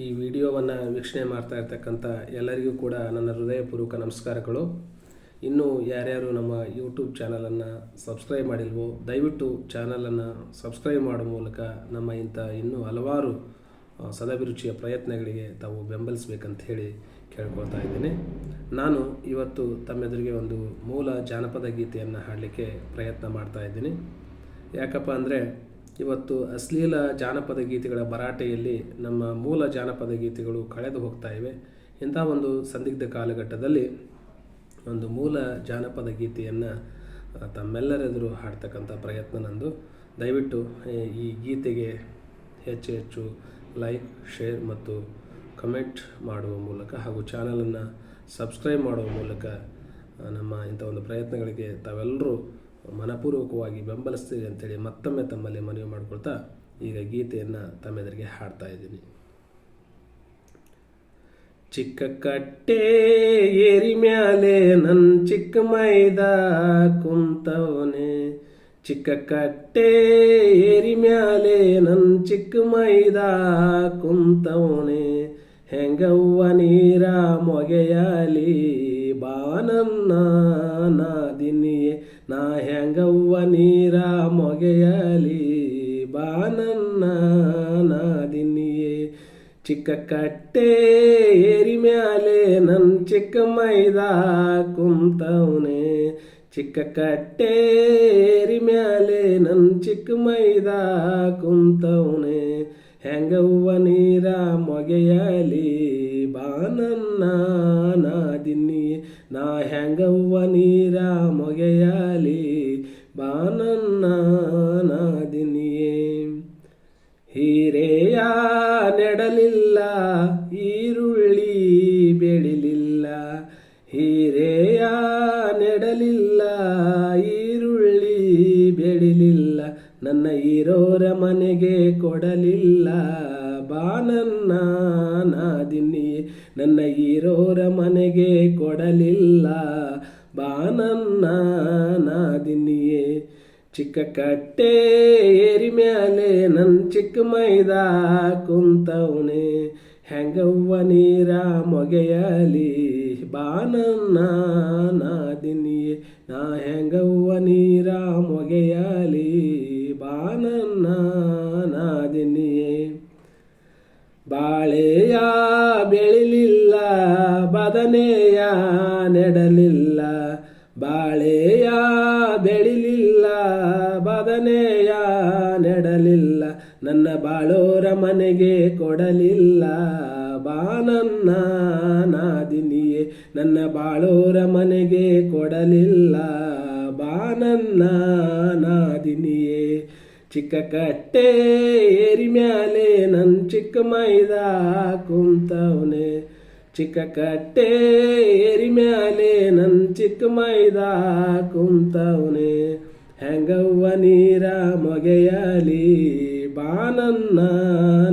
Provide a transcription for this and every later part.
ಈ ವಿಡಿಯೋವನ್ನು ವೀಕ್ಷಣೆ ಮಾಡ್ತಾ ಇರ್ತಕ್ಕಂಥ ಎಲ್ಲರಿಗೂ ಕೂಡ ನನ್ನ ಹೃದಯಪೂರ್ವಕ ನಮಸ್ಕಾರಗಳು. ಇನ್ನೂ ಯಾರ್ಯಾರು ನಮ್ಮ ಯೂಟ್ಯೂಬ್ ಚಾನಲನ್ನು ಸಬ್ಸ್ಕ್ರೈಬ್ ಮಾಡಿಲ್ವೋ, ದಯವಿಟ್ಟು ಚಾನಲನ್ನು ಸಬ್ಸ್ಕ್ರೈಬ್ ಮಾಡೋ ಮೂಲಕ ನಮ್ಮ ಇಂಥ ಇನ್ನೂ ಹಲವಾರು ಸದಭಿರುಚಿಯ ಪ್ರಯತ್ನಗಳಿಗೆ ತಾವು ಬೆಂಬಲಿಸಬೇಕಂತ ಹೇಳಿ ಕೇಳ್ಕೊಳ್ತಾ ಇದ್ದೀನಿ. ನಾನು ಇವತ್ತು ತಮ್ಮೆದುರಿಗೆ ಒಂದು ಮೂಲ ಜಾನಪದ ಗೀತೆಯನ್ನು ಹಾಡಲಿಕ್ಕೆ ಪ್ರಯತ್ನ ಮಾಡ್ತಾ ಇದ್ದೀನಿ. ಯಾಕಪ್ಪ ಅಂದರೆ ಇವತ್ತು ಅಶ್ಲೀಲ ಜಾನಪದ ಗೀತೆಗಳ ಭರಾಟೆಯಲ್ಲಿ ನಮ್ಮ ಮೂಲ ಜಾನಪದ ಗೀತೆಗಳು ಕಳೆದು ಹೋಗ್ತಾ ಇವೆ. ಇಂಥ ಒಂದು ಸಂದಿಗ್ಧ ಕಾಲಘಟ್ಟದಲ್ಲಿ ಒಂದು ಮೂಲ ಜಾನಪದ ಗೀತೆಯನ್ನು ತಮ್ಮೆಲ್ಲರೆದುರು ಹಾಡ್ತಕ್ಕಂಥ ಪ್ರಯತ್ನ ನಂದು. ದಯವಿಟ್ಟು, ಈ ಗೀತೆಗೆ ಹೆಚ್ಚು ಹೆಚ್ಚು ಲೈಕ್, ಶೇರ್ ಮತ್ತು ಕಮೆಂಟ್ ಮಾಡುವ ಮೂಲಕ ಹಾಗೂ ಚಾನಲನ್ನು ಸಬ್ಸ್ಕ್ರೈಬ್ ಮಾಡುವ ಮೂಲಕ ನಮ್ಮ ಇಂಥ ಒಂದು ಪ್ರಯತ್ನಗಳಿಗೆ ತಾವೆಲ್ಲರೂ ಮನಪೂರ್ವಕವಾಗಿ ಬೆಂಬಲಿಸ್ತೀರಿ ಅಂತೇಳಿ ಮತ್ತೊಮ್ಮೆ ತಮ್ಮಲ್ಲಿ ಮನವಿ ಮಾಡಿಕೊಳ್ತಾ ಈಗ ಗೀತೆಯನ್ನು ತಮ್ಮೆದರಿಗೆ ಹಾಡ್ತಾ ಇದ್ದೀನಿ. ಚಿಕ್ಕ ಕಟ್ಟೆ ಏರಿ ಮ್ಯಾಲೆ ನನ್ ಚಿಕ್ಕ ಮೈದ ಕುಂತವನೆ. ಚಿಕ್ಕ ಕಟ್ಟೆ ಏರಿ ಮ್ಯಾಲೆ ನನ್ ಚಿಕ್ಕ ಮೈದ ಕುಂತವನೆ. ಹೆಂಗವ್ವ ನೀರ ಮೊಗೆಯಲಿ ಬಾನನ್ನ ನಾದಿನಿಯೇ. ನಾ ಹೆಂಗವ್ವ ನೀರ ಮೊಗೆಯಲಿ ಬಾನನ್ನ ನಾದಿನಿಯೇ. ಚಿಕ್ಕ ಕಟ್ಟೆ ಏರಿ ಮ್ಯಾಲೆ ನನ್ ಚಿಕ್ಕ ಮೈದ ಕುಂತವನೆ. ಚಿಕ್ಕ ಕಟ್ಟೆ ಏರಿ ಮ್ಯಾಲೆ ನನ್ ಚಿಕ್ಕ ಮೈದ ಕುಂತವನೆ. ಹೆಂಗವ್ವ ನೀರ ಮೊಗೆಯಲಿ ಬಾನನ್ನ ನಾದಿನಿ ನಾ ಹೆಂಗವ್ವ ನೀರ ಮೊಗೆಯಲಿ ಬಾನನ್ನ ನಾದಿನಿಯೇ ಹೀರೆಯ ನೆಡಲಿಲ್ಲ, ಈರುಳ್ಳಿ ಬೆಳಿಲಿಲ್ಲ. ಹೀರೆಯ ನೆಡಲಿಲ್ಲ, ಈರುಳ್ಳಿ ಬೆಳಿಲಿಲ್ಲ. ನನ್ನ ಈರೋರ ಮನೆಗೆ ಕೊಡಲಿಲ್ಲ ಬಾನನ್ನ ನಾದಿನಿಯೇ ನನ್ನ ಈರೋರ ಮನೆಗೆ ಕೊಡಲಿಲ್ಲ ಬಾನನ್ನ ಚಿಕ್ಕ ಕಟ್ಟೆ ಏರಿ ಮ್ಯಾಲೆ ನನ್ನ ಚಿಕ್ಕ ಮೈದ ಕುಂತವನೆ. ಹೆಂಗವ್ವ ನೀರ ಮೊಗೆಯಲಿ ಬಾನನ್ನ ನಾದಿನಿಯೇ. ನಾ ಹೆಂಗವ್ವ ನೀರ ಮೊಗೆಯಲಿ ಬಾನನ್ನ ನಾದಿನಿಯೇ. ಬಾಳೆಯ ಬೆಳಿಲಿಲ್ಲ, ಬದನೆಯ ನೆಡಲಿಲ್ಲ. ನೆಡಲಿಲ್ಲ ನನ್ನ ಬಾಳೋರ ಮನೆಗೆ ಕೊಡಲಿಲ್ಲ. ಬಾನನ್ನ ನಾದಿನಿಯೇ, ನನ್ನ ಬಾಳೋರ ಮನೆಗೆ ಕೊಡಲಿಲ್ಲ. ಬಾನನ್ನ ನಾದಿನಿಯೇ, ಚಿಕ್ಕ ಕಟ್ಟೆ ಏರಿ ಮ್ಯಾಲೆ ನನ್ನ ಚಿಕ್ಕ ಮೈದ ಕುಂತವನೆ. ಚಿಕ್ಕ ಕಟ್ಟೆ ಏರಿ ಮ್ಯಾಲೆ ನನ್ನ ಚಿಕ್ಕ ಮೈದ ಕುಂತವನೆ. ಹೆಂಗವ್ವ ನೀರ ಮೊಗೆಯಲಿ? ಬಾನನ್ನ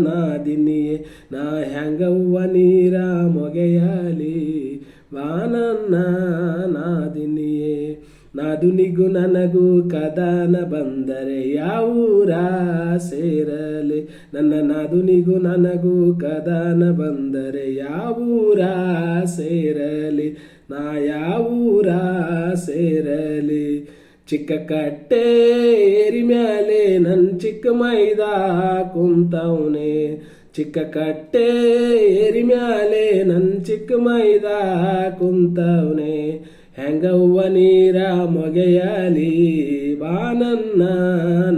ನಾದಿನಿಯೇ. ನಾ ಹೆಂಗವ್ವ ನೀರ ಮೊಗೆಯಲಿ? ಬಾನನ್ನ ನಾದಿನಿಯೇ. ನಾದುನಿಗೂ ನನಗೂ ಕದನ ಬಂದರೆ ಯಾವೂರ ಸೇರಲಿ? ನನ್ನ ನಾದುನಿಗೂ ನನಗೂ ಕದನ ಬಂದರೆ ಯಾವೂರ ಸೇರಲಿ? ನಾ ಯಾವೂರ ಸೇರಲಿ? ಚಿಕ್ಕ ಕಟ್ಟೆ ಏರಿ ಮ್ಯಾಲೆ ನನ್ ಚಿಕ್ಕ ಮೈದ ಕುಂತವನೆ. ಚಿಕ್ಕ ಕಟ್ಟೆ ಏರಿ ಮ್ಯಾಲೆ ನನ್ ಚಿಕ್ಕ ಮೈದ ಕುಂತವನೆ. ಹೆಂಗವ್ವ ನೀರ ಮೊಗೆಯಲಿ ಬಾನನ್ನ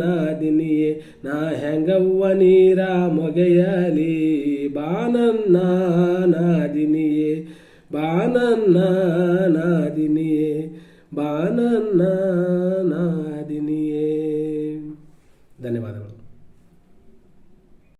ನಾದಿನಿಯೇ. ನಾ ಹೆಂಗವ್ವ ನೀರ ಮೊಗೆಯಲಿ ಬಾನನ್ನ ನಾದಿನಿಯೇ. ಬಾನನ್ನ ನಾದಿನಿಯೇ. ಬಾನನ್ನ ನಾದಿನಿಯೇ ಧನ್ಯವಾದಗಳು